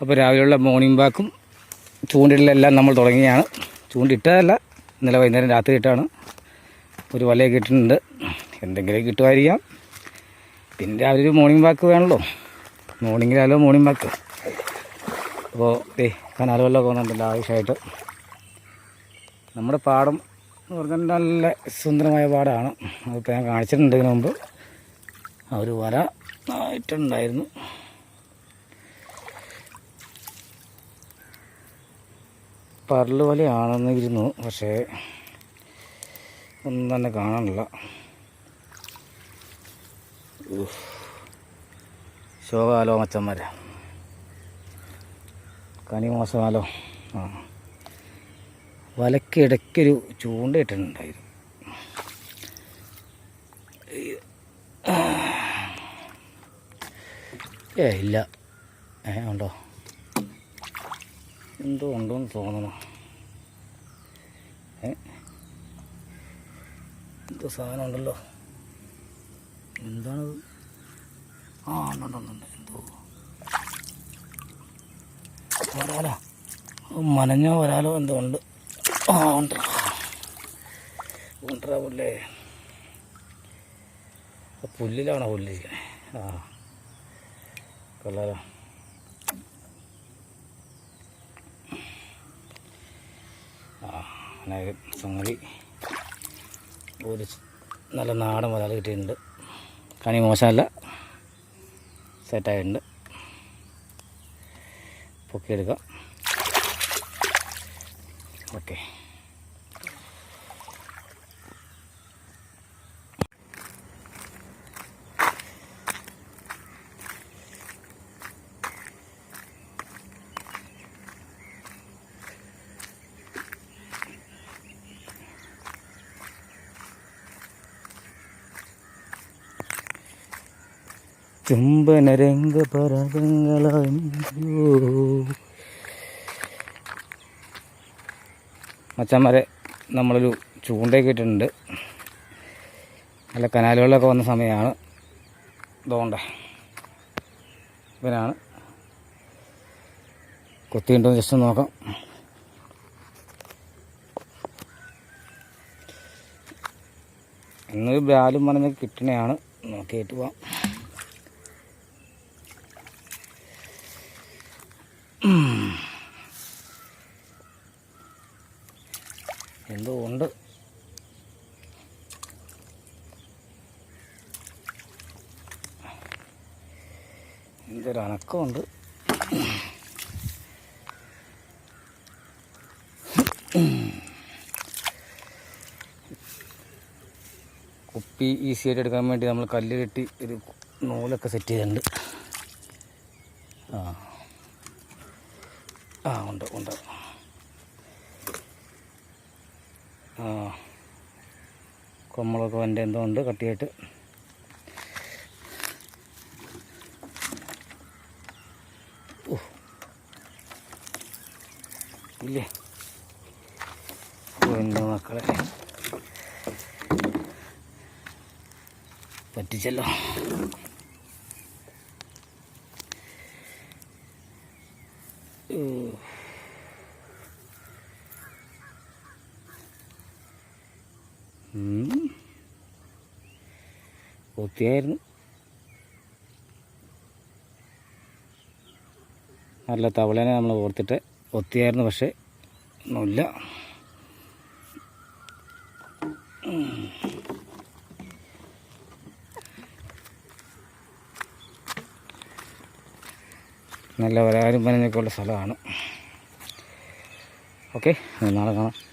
അപ്പോൾ രാവിലെയുള്ള മോർണിംഗ് വാക്കും ചൂണ്ടിടലെല്ലാം നമ്മൾ തുടങ്ങിയാണ്. ചൂണ്ടിട്ടതല്ല ഇന്നലെ വൈകുന്നേരം രാത്രി ഇട്ടാണ്. ഒരു വലയൊക്കെ ഇട്ടിട്ടുണ്ട്. എന്തെങ്കിലും കിട്ടുമായിരിക്കാം. പിന്നെ രാവിലെ ഒരു മോർണിംഗ് വാക്ക് വേണമല്ലോ മോർണിംഗിലാലോ മോർണിംഗ് വാക്ക് അപ്പോൾ ഏ കനാല് വെള്ളമൊക്കെ വന്നിട്ടുണ്ട് ആവശ്യമായിട്ട്. നമ്മുടെ പാടം എന്ന് പറഞ്ഞാൽ നല്ല സുന്ദരമായ പാടമാണ് അതിപ്പോൾ ഞാൻ കാണിച്ചിട്ടുണ്ട് ഇതിനു മുമ്പ്. ഒരു വര ആയിട്ടുണ്ടായിരുന്നു. പരൽ വലി ആണെന്നിരുന്നു പക്ഷേ ഒന്നും തന്നെ കാണാനില്ല. ശോകാലോ മച്ചന്മാരെ. കനി മോശമാലോ. ആ. വലക്കിടയ്ക്കൊരു ചൂണ്ടയിട്ടുണ്ടായിരുന്നു ഏ ഇല്ല. ഏ ഉണ്ടോ? എന്തോ ഉണ്ടോന്ന് തോന്നണം. എന്തോ സാധനം ഉണ്ടല്ലോ. എന്താണത്? ആ ഉണ്ടുണ്ടുണ്ട് എന്തോ. വരാലോ. മനഞ്ഞോ വരാലോ എന്തോ ഉണ്ട്. ആ ഉണ്ട്. ഉണ്ടാ പുല്ലേ പുല്ലിലാണോ പുല്ലിരിക്കണേ ആ. കൊള്ളാലോ. അങ്ങനെ സംഗതി ഒരു നല്ല നാടൻ വരാൽ കിട്ടിയിട്ടുണ്ട്. കണി മോശമല്ല. സെറ്റായിട്ടുണ്ട് പൊക്കിയെടുക്കാം. ഓക്കെ ചുംബന രംഗ മച്ചന്മാരെ നമ്മളൊരു ചൂണ്ടയൊക്കെ ഇട്ടിട്ടുണ്ട്. നല്ല കനാലുകളിലൊക്കെ വന്ന സമയമാണ്. ഇതുകൊണ്ട് ഇവനാണ്. കൊത്തിയിട്ടുണ്ടോ ജസ്റ്റ് നോക്കാം. ഇന്ന് ബ്രാലും പറഞ്ഞ് കിട്ടണയാണ്. നോക്കിയിട്ട് പോവാം. എന്തോ ഉണ്ട്. എന്തൊരു അനക്കമുണ്ട് കുപ്പി ഈസി ആയിട്ട് എടുക്കാൻ വേണ്ടി നമ്മൾ കല്ല് കെട്ടി ഒരു നൂലൊക്കെ സെറ്റ് ചെയ്തിട്ടുണ്ട്. ആ. ആ ഉണ്ട് ഉണ്ട് ആ കൊമ്മളൊക്കെ വന്റെ എന്തോ ഉണ്ട് കട്ടിയായിട്ട്. ഇല്ലേ മക്കളെ പറ്റിച്ചല്ലോ ഓ. കൊത്തിയായിരുന്നു. നല്ല തവളേനെ നമ്മൾ ഓർത്തിട്ട് കൊത്തിയായിരുന്നു പക്ഷേ ഒന്നുമില്ല. നല്ല വരാരും പനഞ്ഞൊക്കെ ഉള്ള സ്ഥലമാണ്. ഓക്കെ നാളെ കാണാം.